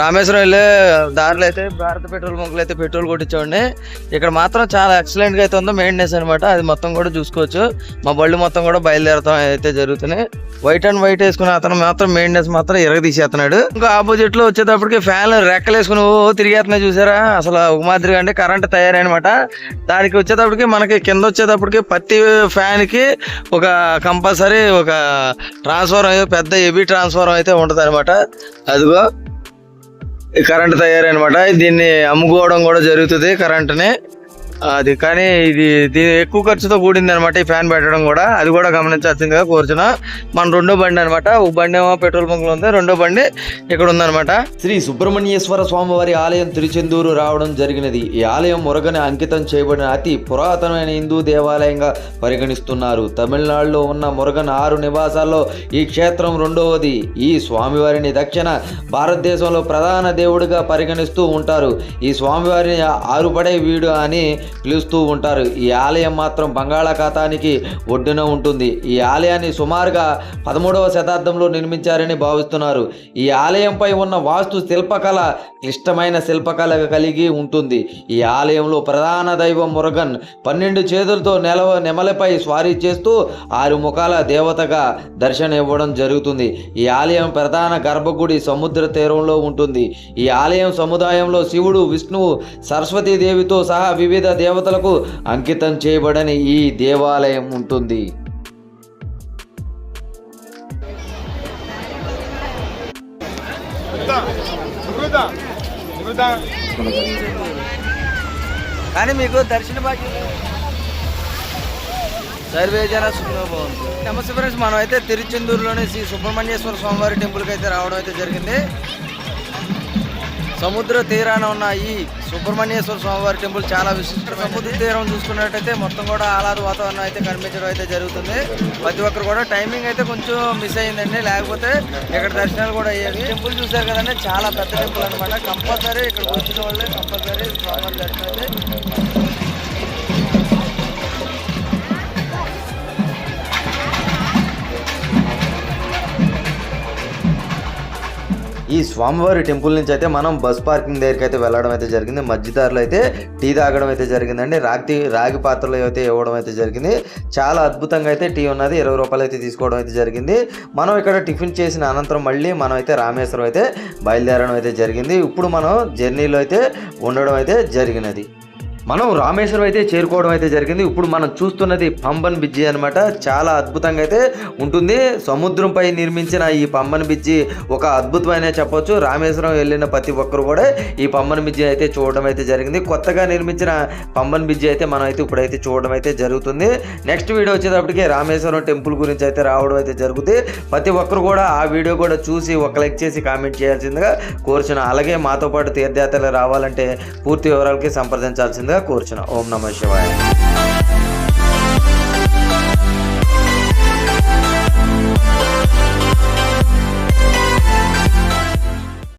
రామేశ్వరం వెళ్ళే దారిలో అయితే భారత పెట్రోల్ బంకులు అయితే పెట్రోల్ కొట్టించండి ఇక్కడ మాత్రం చాలా ఎక్సలెంట్గా అయితే ఉందో మెయింటెనెన్స్ అనమాట అది మొత్తం కూడా చూసుకోవచ్చు. మా బళ్ళు మొత్తం కూడా బయలుదేరతాం అయితే జరుగుతున్నాయి. వైట్ అండ్ వైట్ వేసుకున్న అతను మాత్రం మెయింటెనెన్స్ మాత్రం ఇరగ తీసేస్తున్నాడు. ఇంకా ఆపోజిట్లో వచ్చేటప్పటికి ఫ్యాన్ రెక్కలు వేసుకుని ఓ తిరిగేస్తున్నాయి చూసారా? అసలు ఒక మాదిరిగా అంటే కరెంట్ తయారనమాట. దానికి వచ్చేటప్పటికి మనకి కింద వచ్చేటప్పటికి ప్రతి ఫ్యాన్కి ఒక కంపల్సరీ ఒక ట్రాన్స్ఫార్మర్ అయితే పెద్ద హెవీ ట్రాన్స్ఫార్మర్ అయితే ఉంటది అనమాట అదిగో. కరెంట్ తయారనమాట. దీన్ని అమ్ముకోవడం కూడా జరుగుతుంది కరెంట్ని. అది కానీ ఇది ఎక్కువ ఖర్చుతో కూడింది అనమాట ఈ ఫ్యాన్ పెట్టడం కూడా. అది కూడా గమనించాల్సిందిగా కోరుచున్నా. మన రెండో బండి అనమాట ఒక బండి ఏమో పెట్రోల్ బంక్లో ఉంది. రెండో బండి ఇక్కడ ఉందన్నమాట. శ్రీ సుబ్రహ్మణ్యేశ్వర స్వామివారి ఆలయం తిరుచెందూరు రావడం జరిగినది. ఈ ఆలయం మురగని అంకితం చేయబడిన అతి పురాతనమైన హిందూ దేవాలయంగా పరిగణిస్తున్నారు. తమిళనాడులో ఉన్న మురగన్ ఆరు నివాసాల్లో ఈ క్షేత్రం రెండవది. ఈ స్వామివారిని దక్షిణ భారతదేశంలో ప్రధాన దేవుడిగా పరిగణిస్తూ ఉంటారు. ఈ స్వామివారిని ఆరుపడే వీడు అని పిలుస్తూ ఉంటారు. ఈ ఆలయం మాత్రం బంగాళాఖాతానికి ఒడ్డున ఉంటుంది. ఈ ఆలయాన్ని సుమారుగా పదమూడవ శతాబ్దంలో నిర్మించారని భావిస్తున్నారు. ఈ ఆలయంపై ఉన్న వాస్తు శిల్పకళ క్లిష్టమైన శిల్పకళ కలిగి ఉంటుంది. ఈ ఆలయంలో ప్రధాన దైవం మురగన్ పన్నెండు చేతులతో నెలవ నెమలపై స్వారీ చేస్తూ ఆరు ముఖాల దేవతగా దర్శనం ఇవ్వడం జరుగుతుంది. ఈ ఆలయం ప్రధాన గర్భగుడి సముద్ర తీరంలో ఉంటుంది. ఈ ఆలయం సముదాయంలో శివుడు విష్ణువు సరస్వతీదేవితో సహా వివిధ దేవతలకు అంకితం చేయబడని ఈ దేవాలయం ఉంటుంది. కానీ మీకు దర్శన భాగ్యం సర్వే జన సుఖినో భవంతు. నమస్తే ఫ్రెండ్స్ మనం అయితే తిరుచెందూరులోని శ్రీ సుబ్రహ్మణ్యేశ్వర స్వామివారి టెంపుల్కి అయితే రావడం అయితే జరిగింది. సముద్ర తీరాన ఉన్న ఈ సుబ్రహ్మణ్యేశ్వర స్వామివారి టెంపుల్ చాలా విశిష్ట సముద్ర తీరం చూసుకున్నట్టయితే మొత్తం కూడా ఆహ్లాద వాతావరణం అయితే కనిపించడం అయితే జరుగుతుంది. ప్రతి ఒక్కరు కూడా టైమింగ్ అయితే కొంచెం మిస్ అయిందండి. లేకపోతే ఇక్కడ దర్శనాలు కూడా అయ్యాయి టెంపుల్ చూసారు కదండి చాలా పెద్ద టెంపుల్ అనమాట కంపల్సరీ ఇక్కడ వచ్చిన వాళ్ళే కంపల్సరీ స్వామివారి దర్శనం అయితే ఈ స్వామివారి టెంపుల్ నుంచి అయితే మనం బస్ పార్కింగ్ దగ్గరికి అయితే వెళ్ళడం అయితే జరిగింది. మధ్యదారులు అయితే టీ తాగడం అయితే జరిగిందండి. రాగి రాగి పాత్రలు అయితే ఇవ్వడం అయితే జరిగింది. చాలా అద్భుతంగా అయితే టీ ఉన్నది. ఇరవై రూపాయలు అయితే తీసుకోవడం అయితే జరిగింది. మనం ఇక్కడ టిఫిన్ చేసిన అనంతరం మళ్ళీ మనం అయితే రామేశ్వరం అయితే బయలుదేరడం అయితే జరిగింది. ఇప్పుడు మనం జర్నీలో అయితే ఉండడం అయితే జరిగినది. మనం రామేశ్వరం అయితే చేరుకోవడం అయితే జరిగింది. ఇప్పుడు మనం చూస్తున్నది పంబన్ బ్రిడ్జి అనమాట చాలా అద్భుతంగా అయితే ఉంటుంది. సముద్రంపై నిర్మించిన ఈ పంబన్ బ్రిడ్జి ఒక అద్భుతమైన చెప్పొచ్చు. రామేశ్వరం వెళ్ళిన ప్రతి ఒక్కరు కూడా ఈ పంబన్ బ్రిడ్జి అయితే చూడడం అయితే జరిగింది. కొత్తగా నిర్మించిన పంబన్ బ్రిడ్జి అయితే మనం అయితే ఇప్పుడైతే చూడడం అయితే జరుగుతుంది. నెక్స్ట్ వీడియో వచ్చేటప్పటికి రామేశ్వరం టెంపుల్ గురించి అయితే రావడం అయితే జరుగుతుంది. ప్రతి ఒక్కరు కూడా ఆ వీడియో కూడా చూసి ఒక లైక్ చేసి కామెంట్ చేయాల్సిందిగా కోరుచున్నాను అలాగే మాతో పాటు తీర్థయాత్రలు రావాలంటే పూర్తి వివరాలకి సంప్రదించాల్సింది కోరుచున్న ఓం నమ శివాయ